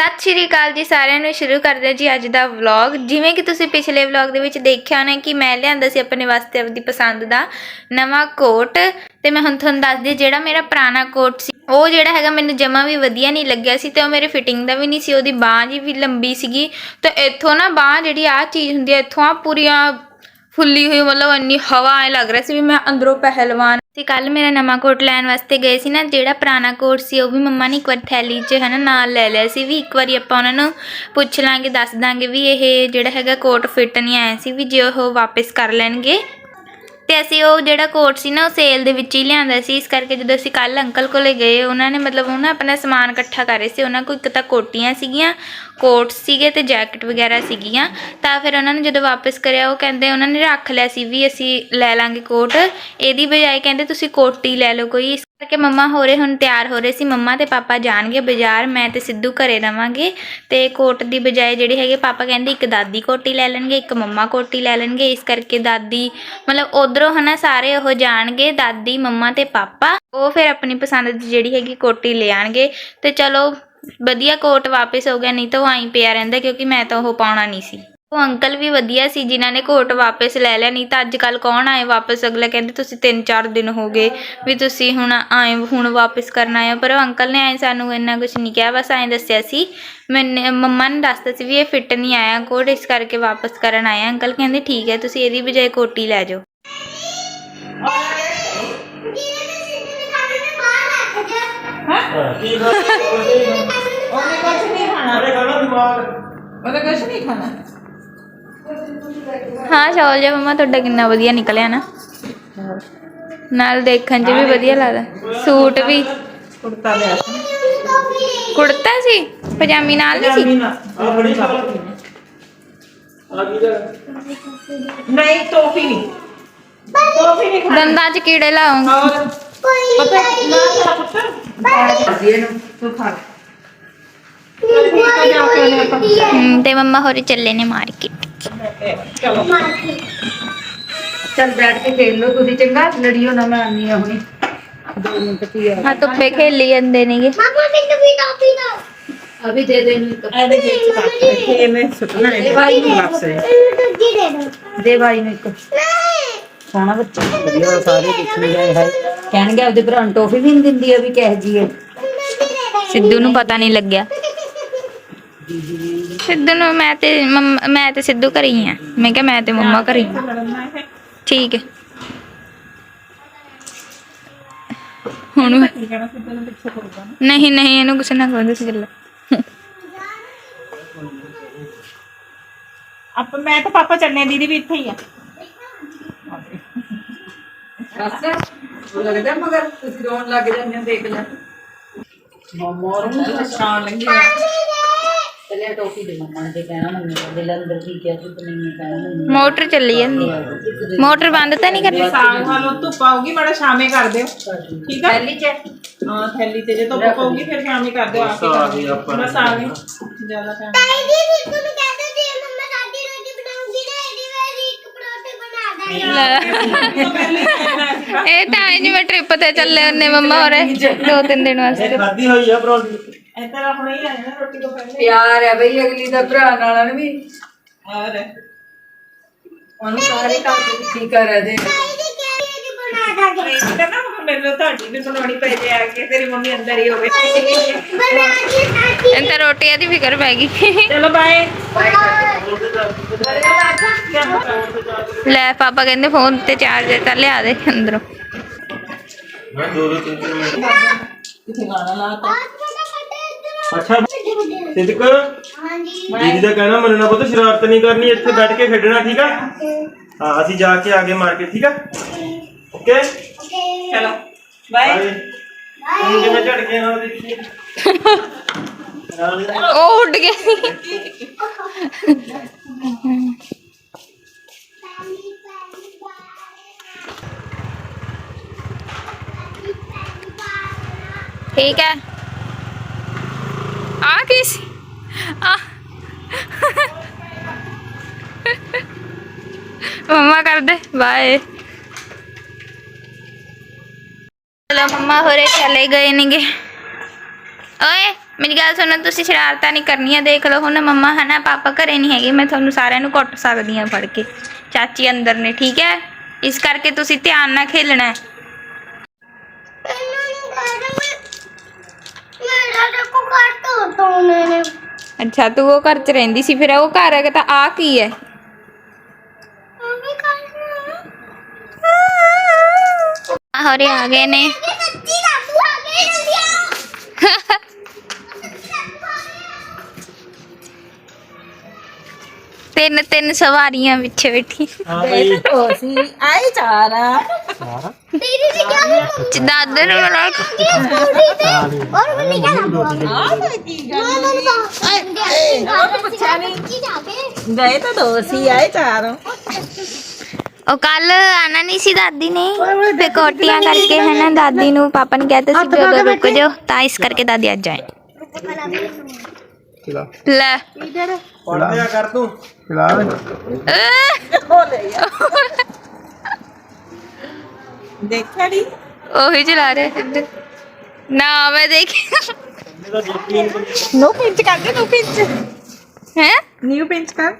ਸਤਿ ਸ਼੍ਰੀ ਅਕਾਲ ਜੀ ਸਾਰਿਆਂ ਨੂੰ ਸ਼ੁਰੂ ਕਰਦੇ ਹਾਂ ਜੀ ਅੱਜ ਦਾ ਵਲੌਗ ਜਿਵੇਂ ਕਿ ਤੁਸੀਂ ਪਿਛਲੇ ਵਲੌਗ ਦੇ ਵਿੱਚ ਦੇਖਿਆ ਹੋਣਾ ਕਿ ਮੈਂ ਲਿਆਂਦਾ ਸੀ ਆਪਣੇ ਵਾਸਤੇ ਆਪਣੀ ਪਸੰਦ ਦਾ ਨਵਾਂ ਕੋਟ। ਤੇ ਮੈਂ ਹੁਣ ਤੁਹਾਨੂੰ ਦੱਸਦੀ ਹਾਂ, ਜਿਹੜਾ ਮੇਰਾ ਪੁਰਾਣਾ ਕੋਟ ਸੀ ਉਹ ਜਿਹੜਾ ਹੈਗਾ ਮੈਨੂੰ ਜਮਾ ਵੀ ਵਧੀਆ ਨਹੀਂ ਲੱਗਿਆ ਸੀ ਤੇ ਉਹ ਮੇਰੇ ਫਿਟਿੰਗ ਦਾ ਵੀ ਨਹੀਂ ਸੀ ਉਹਦੀ ਬਾਂਹ ਜੀ ਵੀ ਲੰਬੀ ਸੀਗੀ। ਤੇ ਇੱਥੋਂ ਨਾ ਬਾਂਹ ਜਿਹੜੀ ਆ ਚੀਜ਼ ਹੁੰਦੀ ਹੈ ਇੱਥੋਂ ਆ ਪੂਰੀਆਂ ਫੁੱਲੀ ਹੋਈ, ਮਤਲਬ ਇੰਨੀ ਹਵਾ ਐ ਲੱਗ ਰਿਹਾ ਸੀ ਵੀ ਮੈਂ ਅੰਦਰੋਂ ਪਹਿਲਵਾਨ। ਤੇ ਕੱਲ ਮੇਰਾ ਨਵਾਂ ਕੋਟ ਲੈਣ ਵਾਸਤੇ ਗਏ ਸੀ ਨਾ, ਜਿਹੜਾ ਪੁਰਾਣਾ ਕੋਟ ਸੀ, ਉਹ ਵੀ ਮੰਮਾ ਨੇ ਇੱਕ ਵਾਰ ਥੈਲੀ 'ਚ ਹਨਾ ਨਾਲ ਲੈ ਲਿਆ ਸੀ ਵੀ ਇੱਕ ਵਾਰੀ ਆਪਾਂ ਉਹਨਾਂ ਨੂੰ ਪੁੱਛ ਲਾਂਗੇ, ਦੱਸ ਦਾਂਗੇ ਵੀ ਇਹ ਜਿਹੜਾ ਹੈਗਾ ਕੋਟ ਫਿੱਟ ਨਹੀਂ ਆਇਆ ਸੀ, ਵੀ ਜੇ ਉਹ ਵਾਪਸ ਕਰ ਲੈਣਗੇ। ਤੇ ਅਸੀਂ ਉਹ ਜਿਹੜਾ ਕੋਟ ਸੀ ਨਾ, ਉਹ ਸੇਲ ਦੇ ਵਿੱਚ ਹੀ ਲਿਆਂਦਾ ਸੀ। ਇਸ ਕਰਕੇ ਜਦੋਂ ਅਸੀਂ ਕੱਲ ਅੰਕਲ ਕੋਲੇ ਗਏ, ਉਹਨਾਂ ਨੇ ਮਤਲਬ ਉਹ ਨਾ ਆਪਣਾ ਸਮਾਨ ਇਕੱਠਾ ਕਰ ਰਹੇ ਸੀ। ਉਹਨਾਂ ਕੋਲ ਇੱਕ ਤਾਂ ਕੋਟੀਆਂ ਸੀਗੀਆਂ ਕੋਟ ਸੀਗੇ ਤੇ ਜੈਕਟ ਵਗੈਰਾ ਸੀਗੀਆਂ। ਤਾਂ ਫਿਰ ਉਹਨਾਂ ਨੇ ਜਦੋਂ ਵਾਪਸ ਕਰਿਆ, ਉਹ ਕਹਿੰਦੇ ਉਹਨਾਂ ਨੇ ਰੱਖ ਲਿਆ ਸੀ ਵੀ ਅਸੀਂ ਲੈ ਲਾਂਗੇ ਕੋਟ। ਇਹਦੀ ਬਜਾਏ ਕਹਿੰਦੇ ਤੁਸੀਂ ਕੋਟੀ ਲੈ ਲਓ ਕੋਈ। ਕਰਕੇ ਮੰਮਾ ਹੋ ਰਹੇ, ਹੁਣ ਤਿਆਰ ਹੋ ਰਹੇ ਸੀ। ਮੰਮਾ ਤੇ ਪਾਪਾ ਜਾਣਗੇ ਬਾਜ਼ਾਰ, ਮੈਂ ਤੇ ਸਿੱਧੂ ਘਰੇ ਰਵਾਂਗੇ। ਤੇ ਕੋਟ ਦੀ ਬਜਾਏ ਜਿਹੜੇ ਹੈਗੇ, ਪਾਪਾ ਕਹਿੰਦੇ ਇੱਕ ਦਾਦੀ ਕੋਟੀ ਲੈ ਲੈਣਗੇ, ਇੱਕ ਮੰਮਾ ਕੋਟੀ ਲੈ ਲੈਣਗੇ। ਇਸ ਕਰਕੇ ਦਾਦੀ, ਮਤਲਬ ਉਧਰੋਂ ਹਨਾ ਸਾਰੇ ਉਹ ਜਾਣਗੇ, ਦਾਦੀ, ਮੰਮਾ ਤੇ ਪਾਪਾ। ਉਹ ਫਿਰ ਆਪਣੀ ਪਸੰਦ ਦੀ ਜਿਹੜੀ ਹੈਗੀ ਕੋਟੀ ਲੈ ਆਣਗੇ। ਤੇ ਚਲੋ, ਵਧੀਆ ਕੋਟ ਵਾਪਸ ਹੋ ਗਿਆ, ਨਹੀਂ ਤਾਂ ਉਹ ਆਈ ਪਿਆ ਰਹਿੰਦਾ, ਕਿਉਂਕਿ ਮੈਂ ਤਾਂ ਉਹ ਪਾਉਣਾ ਨਹੀਂ ਸੀ। ਉਹ ਅੰਕਲ ਵੀ ਵਧੀਆ ਸੀ ਜਿਨ੍ਹਾਂ ਨੇ ਕੋਟ ਵਾਪਸ ਲੈ ਲਿਆ। ਨਹੀਂ ਤਾਂ ਅੱਜ ਕੱਲ ਕੌਣ ਆਏ ਵਾਪਸ? ਅਗਲੇ ਕਹਿੰਦੇ ਤੁਸੀਂ 3-4 ਦਿਨ ਹੋ ਗਏ ਵੀ ਤੁਸੀਂ ਹੁਣ ਆਏ ਹੁਣ ਵਾਪਸ ਕਰਨ ਆਏ ਹੋ। ਪਰ ਉਹ ਅੰਕਲ ਨੇ ਆਏ ਸਾਨੂੰ ਇੰਨਾ ਕੁਝ ਨਹੀਂ ਕਿਹਾ ਬਸ ਐਂ ਦੱਸਿਆ ਸੀ ਮੈਨੇ ਮੰਮਾ ਨੇ ਦੱਸਤਾ ਸੀ ਵੀ ਇਹ ਫਿੱਟ ਨਹੀਂ ਆਇਆ ਕੋਟ ਇਸ ਕਰਕੇ ਵਾਪਸ ਕਰਨ ਆਏ ਆ। ਅੰਕਲ ਕਹਿੰਦੇ ਠੀਕ ਹੈ ਤੁਸੀਂ ਇਹਦੀ ਬਜਾਏ ਕੋਟੀ ਲੈ ਜਾਓ। ਕੀ ਖਾ ਉਹਨੇ ਕੁਝ ਨਹੀਂ ਖਾਣਾ। ਖਾਣਾ। ਉਹਨੇ ਕੁਝ ਨਹੀਂ ਖਾਣਾ। ਹਾਂ ਸ਼ੌਲ ਜਿਹਾ ਮੰਮਾ ਤੁਹਾਡਾ ਕਿੰਨਾ ਵਧੀਆ ਨਿਕਲਿਆ ਨਾ। ਨਾਲ ਦੇਖਣ 'ਚ ਵੀ ਵਧੀਆ ਲੱਗਦਾ। ਸੂਟ ਵੀ। ਕੁੜਤਾ ਲਿਆ ਸੀ। ਕੁੜਤਾ ਸੀ? ਪਜਾਮੀ ਨਾਲ ਨਹੀਂ ਸੀ? ਆ। ਬੜੀ ਕੀ ਨਹੀਂ ਨਹੀਂ। ਨਹੀਂ ਦੰਦਾਂ 'ਚ ਕੀੜੇ ਲਾਉਂਗਾ ਔਰ ਪਤਾ ਨਾ ਤੇਰਾ ਪੁੱਤਰ ਇਹ ਨੂੰ ਤੂੰ ਖਾ ਤੇ ਮੰਮਾ ਹੋਰੀ ਚੱਲੇ ਨੇ ਮਾਰਕੀਟ ਚਲੋ ਚੱਲ ਬੈਠ ਕੇ ਖੇਲ ਲਓ ਤੁਸੀਂ ਚੰਗਾ? ਲੜੀਓ ਨਾ ਮੈਂ ਆਨੀ ਆ ਹੁਣੀ। ਦੋ ਮਿੰਟ ਕੀ ਆ? ਹਾਂ ਧੁੱਪੇ ਖੇਲੀ ਜਾਂਦੇ ਨੇਗੇ। ਅਭੀ ਦੇ। ਦੇ ਨੂੰ ਇੱਕ ਇਹਦੇ ਵਿੱਚ ਕੱਟ ਕੇ ਇਹਨੇ ਸੁੱਟਣਾ ਹੈ। ਭਾਈ ਨੂੰ ਵਾਪਸ। ਦੇ ਭਾਈ ਨੂੰ ਇੱਕ। ਸੋਹਣਾ ਬੱਚਾ। ਵਧੀਆ ਸਾਰੇ ਦੇਖਣ ਗਏ ਹੈ। ਕਹਿਣਗੇ ਆਪਦੇ ਭਰਾ ਨੂੰ ਟੋਫੀ ਵੀ ਨਹੀਂ ਦਿੰਦੀ ਆ ਵੀ ਕਹਿ ਜੀ ਹੈ ਸਿੱਧੂ ਨੂੰ ਪਤਾ ਨਹੀਂ ਲੱਗਿਆ। ਸਿੱਧੂ ਨੂੰ ਮੈਂ ਤੇ ਮੰਮ- ਮੈਂ ਤੇ ਸਿੱਧੂ ਘਰੇ ਹੀ ਆ। ਮੈਂ ਕਿਹਾ ਮੈਂ ਤੇ ਮੰਮਾ ਘਰੇ ਹੀ ਆ। ਠੀਕ ਹੈ। ਹੁਣ ਨਹੀਂ ਨਹੀਂ ਇਹਨੂੰ ਕੁਛ ਨਾ ਕਹਿੰਦੇ ਸੀ ਚੱਲ। ਆਪਾਂ ਮੈਂ ਤਾਂ ਪਾਪਾ ਚੱਲੇ ਦੀਦੀ ਵੀ ਇੱਥੇ ਹੀ ਆ। ਬਸ ਉਹ ਲੱਗਦਾ ਮਗਰ ਤੁਸੀਂ ਰੋਣ ਲੱਗ ਜਾਂਦੇ ਹੋ ਦੇਖ ਲੈ। ਮਮਾ ਨੂੰ ਸ਼ਾਨ ਲੰਗੀ ਚਲੇ ਟੋਫੀ ਦੇ ਮੰਮਾ ਨੇ ਤੇ ਕਹਿਣਾ ਮੈਨੂੰ ਦਿਲ ਅੰਦਰ ਕੀ ਕਿਹਾ ਤੂੰ ਤੇ ਨਹੀਂ ਕਹਿਣਾ ਮੈਨੂੰ ਮੋਟਰ ਚੱਲੀ ਜਾਂਦੀ। ਮੋਟਰ ਬੰਦ ਤਾਂ ਨਹੀਂ ਕਰਨੀ? ਸਾਗ ਹਾਲੋ ਧੁੱਪ ਆਊਗੀ ਮਾੜਾ ਸ਼ਾਮੇ ਕਰ ਦਿਓ। ਠੀਕ ਆ? ਪਹਿਲੀ ਚ? ਹਾਂ ਥੈਲੀ ਤੇ ਜੇ ਧੁੱਪ ਪਊਗੀ ਫਿਰ ਸ਼ਾਮੇ ਕਰ ਦਿਓ ਆ ਕੇ ਕਰ ਦਿਓ। ਬਸ ਆ ਗਏ ਜ਼ਿਆਦਾ ਪਹਿਲੇ ਸੀ ਇਹ ਤਾਂ ਐ ਜਿਵੇਂ ਟ੍ਰਿਪ ਤੇ ਚੱਲੇ ਉਹਨੇ ਮੰਮਾ ਹੋਰੇ ਦੋ ਤਿੰਨ ਦਿਨ ਵਾਸਤੇ। ਇਹ ਖਾਦੀ ਹੋਈ ਆ ਪਰੌਂਠੀ? ਇੱਧਰ ਆਪਣੇ ਹੀ ਆਏ ਨਾ ਰੋਟੀ ਤੋਂ ਪਹਿਲੇ ਪਿਆਰ ਹੈ ਬਈ ਅਗਲੀ ਦਾ ਭਰਾ ਨਾਲ ਵੀ। ਔਰ ਉਹਨੂੰ ਸਾਰੇ ਕੰਮ ਦੀ ਫਿਕਰ ਹੈ ਦੇ। ਇਹ ਨਾ ਮੈਨੂੰ ਤੁਹਾਡੀ ਵੀ ਬਣਾਉਣੀ ਪਈ ਜੇ ਆ ਕੇ ਤੇਰੀ ਮੰਮੀ ਅੰਦਰ ਹੀ ਹੋਵੇ। ਇਹ ਤਾਂ ਰੋਟੀਆਂ ਦੀ ਫਿਕਰ ਪੈ ਗਈ। ਚਲੋ ਬਾਏ ਲੈ ਪਾਪਾ ਕਹਿੰਦੇ ਫੋਨ ਤੇ ਚਾਰਜਰ ਤਾਂ ਲਿਆ ਦੇ ਅੰਦਰੋਂ। ਮੈਂ ਦੋ ਦੋ ਤਿੰਨ ਤਿੰਨ ਮਿੰਟ ਕਿਥੇ ਗਾਣਾ ਲਾਤਾ ਅੱਛਾ। ਸਿੱਧਕ ਦੀਦੀ ਦਾ ਕਹਿਣਾ ਮੰਨਣਾ ਪੁੱਤ ਸ਼ਰਾਰਤ ਨਹੀਂ ਕਰਨੀ ਇੱਥੇ ਬੈਠ ਕੇ ਖੇਡਣਾ ਠੀਕ ਆ? ਹਾਂ ਅਸੀਂ ਜਾ ਕੇ ਆਗੇ ਮਾਰਕੀਟ ਠੀਕ ਆ? ਓਕੇ? ਚਲੋ ਬਾਏ। ਬਾਏ। ਹੁਣ ਕਿਵੇਂ ਝੜ ਕੇ ਨਾਲ ਦੇਖੀ ਉਹ ਉੱਡ ਗਿਆ। ਠੀਕ ਹੈ ਆ ਕੀ ਸੀ ਆ ਮੰਮਾ ਕਰ ਦੇ ਬਾਏ ਚਲੋ ਮੰਮਾ ਹੋਰੇ ਚਲੇ ਗਏ ਨੇਗੇ ਓਏ ਮੇਰੀ ਗੱਲ ਸੁਣੋ ਤੁਸੀਂ ਸ਼ਰਾਰਤਾਂ ਨਹੀਂ ਕਰਨੀਆਂ ਦੇਖ ਲਓ ਹੁਣ ਮੰਮਾ ਹਨਾ ਪਾਪਾ ਘਰੇ ਨਹੀਂ ਹੈਗੇ ਮੈਂ ਤੁਹਾਨੂੰ ਸਾਰਿਆਂ ਨੂੰ ਕੁੱਟ ਸਕਦੀ ਹਾਂ ਫੜ ਕੇ ਚਾਚੀ ਅੰਦਰ ਨੇ ਠੀਕ ਹੈ ਇਸ ਕਰਕੇ ਤੁਸੀਂ ਧਿਆਨ ਨਾਲ ਖੇਲਣਾ ਹੈ ਅੱਛਾ ਤੂੰ ਉਹ ਘਰ ਚ ਰਹਿੰਦੀ ਸੀ ਫਿਰ ਉਹ ਘਰ ਹੈਗਾ ਤਾਂ ਆ ਕੀ ਹੈ? ਹੋਰੇ ਆ ਗਏ ਨੇ। ਤਿੰਨ ਤਿੰਨ ਸਵਾਰੀਆਂ ਵਿੱਚ ਬੈਠੀ ਹਾਂ ਬਈ। ਅਸੀਂ ਆਏ ਚਾਰਾ। ਦਾਦਰ ਨੂੰ ਬੁਲਾ ਗਏ ਤਾਂ ਦੋ ਸੀ ਆਏ ਚਾਰ। ਉਹ ਕੱਲ ਆਣਾ ਨਹੀਂ ਸੀ ਦਾਦੀ ਨੇ। ਤੇ ਕੋਟੀਆਂ ਕਰਕੇ ਹੈ ਨਾ ਦਾਦੀ ਨੂੰ ਪਾਪਾ ਨੇ ਕਹਿਤਾ ਸੀ ਵੀ ਉਦੋਂ ਰੁਕ ਜਾਓ ਤਾਂ ਇਸ ਕਰਕੇ ਦਾਦੀ ਅੱਜ ਆਏ। ਲੈ। ਕਰ ਤੂੰ। ਅਹ, ਦੇਖਿਆ ਨਹੀਂ ਉਹੀ ਚਲਾ ਰਹੇ। ਇੱਧਰ। ਨਾ ਮੈਂ ਦੇਖੀ ਨੋ ਪਿੰਚ ਕਰਦੇ ਨੋ ਪਿੰਚ ਹੈ? ਨਿਊ ਪਿੰਚ ਕਰ।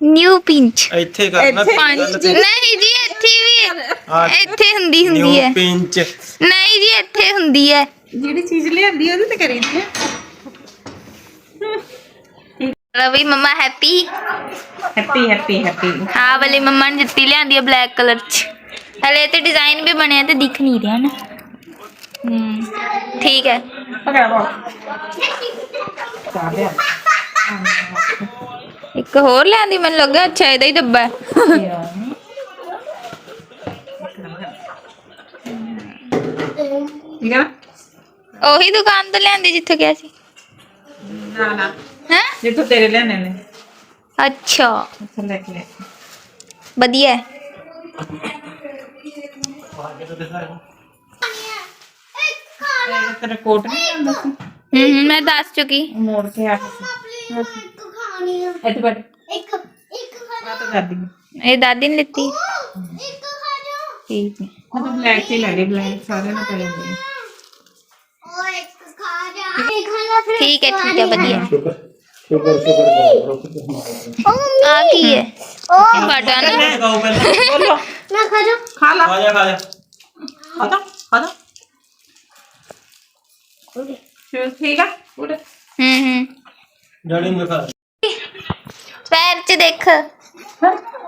ਨਿਊ ਪਿੰਚ ਇੱਥੇ ਕਰਨਾ ਇੱਥੇ? ਪੰਜ ਨਹੀਂ ਜੀ ਇੱਥੇ ਵੀ ਹੈ। ਹਾਂ। ਇੱਥੇ ਹੁੰਦੀ ਹੁੰਦੀ ਹੈ। ਨਿਊ ਪਿੰਚ ਨਹੀਂ ਜੀ ਇੱਥੇ ਹੁੰਦੀ ਹੈ। ਜਿਹੜੀ ਚੀਜ਼ ਲਿਆਂਦੀ ਉਹਦੇ ਤੇ ਕਰੀਦੀ ਹੈ ਲਓ ਵੀ ਮੰਮਾ ਹੈਪੀ ਹੈਪੀ ਹੈਪੀ ਹੈਪੀ ਹਾਂ ਵਾਲੀ ਮੰਮਾ ਨੇ ਜੁੱਤੀ ਲਿਆਂਦੀ ਹੈ ਬਲੈਕ ਕਲਰ ਚ। ਹਲੇ ਤੇ ਡਿਜ਼ਾਈਨ ਵੀ ਬਣਿਆ ਤੇ ਦਿਖ ਨਹੀਂ ਰਿਹਾ ਨਾ। ਹੂੰ ਠੀਕ ਹੈ। ਪਕੜ ਲਓ ਚਾਹ ਇੱਕ ਹੋਰ ਲਿਆਂਦੀ ਮੈਨੂੰ ਲੱਗਾ ਅੱਛਾ ਇਹਦਾ ਹੀ ਡੱਬਾ ਹੈ। ਠੀਕ ਹੈ ਨਾ? ਉਹੀ ਦੁਕਾਨ ਤੋਂ ਲਿਆਂਦੀ ਜਿੱਥੇ ਗਿਆ ਸੀ। ਨਾ ਨਾ। ਹੈ? ਜਿੱਥੋਂ ਤੇਰੇ ਲੈਣੇ ਨੇ। ਅੱਛਾ। ਉੱਥੋਂ ਲੈ ਕੇ ਆਏ। ਵਧੀਆ ਹੈ ਇਹ ਤੇਰਾ ਕੋਟ ਨਹੀਂ ਆਉਂਦਾ ਸੀ ਹੂੰ ਹੂੰ, ਮੈਂ ਦੱਸ ਚੁੱਕੀ ਉਹ ਮੋੜ ਕੇ ਆ ਕੇ ਇੱਥੇ ਬੈਠ ਆ ਤਾਂ ਦਾਦੀ ਨੇ। ਇਹ ਦਾਦੀ ਨੇ ਲਿੱਤੀ ਠੀਕ ਹੈ ਮੈਂ ਤਾਂ ਬਲੈਕ ਹੀ ਲੈ ਲਈ ਬਲੈਕ ਸਾਰਿਆਂ ਨੂੰ ਪੈ ਜਾਂਦੇ ਨੇ। ਠੀਕ ਹੈ ਠੀਕ ਹੈ ਵਧੀਆ ਸ਼ੁਕਰ ਸ਼ੁਕਰ ਸ਼ੁਕਰ ਆ ਕੀ ਹੈ ਬਟਨ ਮੈਂ ਖਾਓ ਪਹਿਲਾਂ ਬੋਲੋ ਖਾ ਲਾ ਖਾ ਜਾ ਖਾ ਜਾ ਖਾ ਤਾ ਖਾ ਤਾ ਸ਼ੂਜ਼ ਠੀਕ ਆ ਉੜ ਹੂੰ ਹੂੰ ਡੈਡੀ ਨੂੰ ਦਿਖਾ ਪੈਰ ਚ ਦੇਖ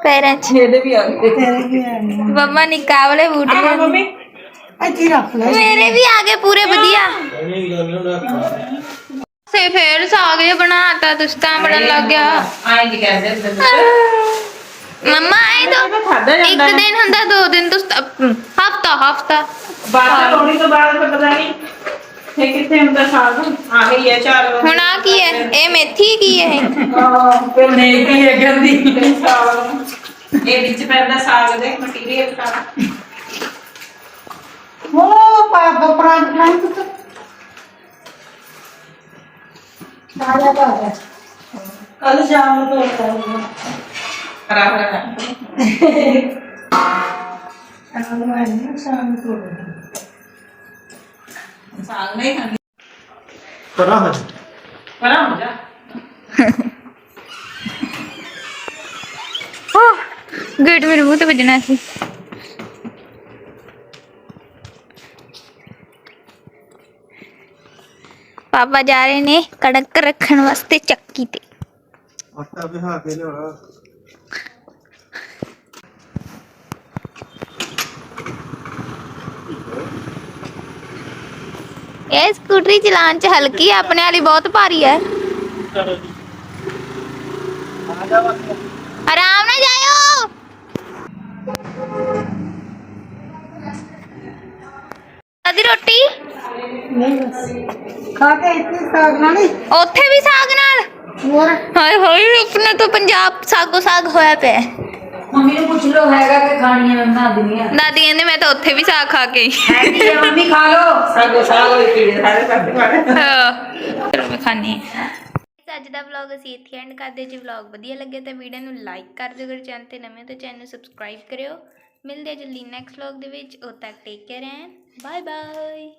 ਪੈਰਾਂ ਚ ਇਹਦੇ ਵੀ ਆ ਗਏ ਤੇਰੇ ਵੀ ਆ ਗਏ ਮੰਮਾ ਨਿੱਕਾ ਵਾਲੇ ਬੂਟ ਆ ਲਿਆਂਦੇ। ਮੰਮੀ ਇੱਥੇ ਰੱਖ ਲੈ ਮੇਰੇ ਵੀ ਆ ਗਏ ਪੂਰੇ ਵਧੀਆ ਇਹਨੇ ਵੀ ਜਾਣੀ ਹੁੰਦਾ ਸੇ ਫੇਰ ਸਾਗ ਜਿਹਾ ਬਣਾਤਾ ਤੁਸੀਂ ਤਾਂ ਬਣਨ ਲੱਗ ਗਿਆ ਆਏ ਨਹੀਂ ਕਹਿੰਦੇ ਹੁੰਦੇ ਮੰਮਾ ਆਏ ਤਾਂ ਤਾਂ ਖਾਦਾ ਇੱਕ ਜਾਂਦਾ ਦਿਨ ਹੁੰਦਾ ਦੋ ਦਿਨ ਤੋਂ ਹਫਤਾ ਹਫਤਾ ਬਾਅਦ ਲੋਣੀ ਤੋਂ ਬਾਅਦ ਤਾਂ ਪਤਾ ਨਹੀਂ ਇਹ ਕਿੱਥੇ ਹੁੰਦਾ ਸਾਗ? ਆ ਗਈ ਹੈ ਚਾਰ ਹੁਣ ਆ ਕੀ ਹੈ? ਇਹ ਮੇਥੀ ਕੀ ਹੈ? ਹਾਂ ਫਿਰ ਨਹੀਂ ਕੀ ਹੈ ਗੰਦੀ। ਸਾਗ। ਇਹ ਵਿੱਚ ਪੈਂਦਾ ਸਾਗ ਦੇ ਮਟੀਰੀਅਲ ਸਾਰਾ ਉਹ ਪਾਪਾ ਪ੍ਰਾਂਤ ਪ੍ਰਾਂਤ ਸਾਰਾ ਬਾਰਾ ਕੱਲ ਸ਼ਾਮ ਨੂੰ ਤੋਂ ਕਰਾਂਗਾ ਹਰਾ ਹਰਾ। ਸ਼ਾਮ ਨੂੰ ਆਣੀ ਸ਼ਾਮ ਨੂੰ ਤੋਂ ਸਾਗ ਨਹੀਂ ਖਾਂਦੀ। ਪਰਾ ਹੋ ਪਰਾਂ ਹੋ ਜਾ। ਗੇਟ ਮੇਰੇ ਮੂੰਹ ਤੇ ਵੱਜਣਾ ਸੀ। ਪਾਪਾ ਜਾ ਰਹੇ ਨੇ ਕਣਕ ਰੱਖਣ ਵਾਸਤੇ ਚੱਕੀ ਤੇ। ਆਟਾ ਬਿਹਾ ਕੇ ਲਿਆਉਣਾ। ਇਹ ਸਕੂਟਰੀ ਚਲਾਉਣ ਚ ਹਲਕੀ ਆਪਣੇ ਵਾਲੀ ਬਹੁਤ ਭਾਰੀ ਹੈ ਆਰਾਮ ਨਾਲ ਜਾਇਓ। ਅਦੀ ਰੋਟੀ? ਨਹੀਂ ਬਸ। ਖਾ ਕੇ ਇੱਥੇ ਸਾਗ ਨਾਲ ਹੀ ਉੱਥੇ ਵੀ ਸਾਗ ਨਾਲ? ਹੋਰ? ਹਾਏ ਹਾਏ ਆਪਣੇ ਤੋਂ ਪੰਜਾਬ ਸਾਗੋ ਸਾਗ ਹੋਇਆ ਪਿਆ। ਹੈ। ਮੰਮੀ ਨੂੰ ਪੁੱਛ ਲਓ ਹੈਗਾ ਕਿ ਖਾਣੀ ਹੈ ਬਣਾ ਦਿੰਦੀ ਆ ਦਾਦੀ ਕਹਿੰਦੇ ਮੈਂ ਤਾਂ ਉੱਥੇ ਵੀ ਸਾਗ ਖਾ ਕੇ ਆਈ। ਹੈਗੀ ਹੈ ਮੰਮੀ ਖਾ ਲਓ। ਸਾਗੋ ਸਾਗ ਹੋਈ ਕੀੜੇ ਸਾਰੇ ਸਾਡੇ ਵਾਲੇ। ਹਾਂ। ਚਲੋ ਮੈਂ ਖਾਣੀ ਅੱਜ ਦਾ ਵਲੌਗ ਅਸੀਂ ਇੱਥੇ ਐਂਡ ਕਰਦੇ ਜੇ ਵਲੌਗ ਵਧੀਆ ਲੱਗੇ ਤਾਂ ਵੀਡੀਓ ਨੂੰ ਲਾਈਕ ਕਰ ਦਿਓ। ਅਗਰ ਚੈਨਲ ਤੇ ਨਵੇਂ ਹੋ ਤਾਂ ਚੈਨਲ ਨੂੰ ਸਬਸਕ੍ਰਾਈਬ ਕਰਿਓ। ਮਿਲਦੇ ਹਾਂ ਜਲਦੀ ਨੈਕਸਟ ਵਲੌਗ ਦੇ ਵਿੱਚ। ਉਦੋਂ ਤੱਕ take care and bye bye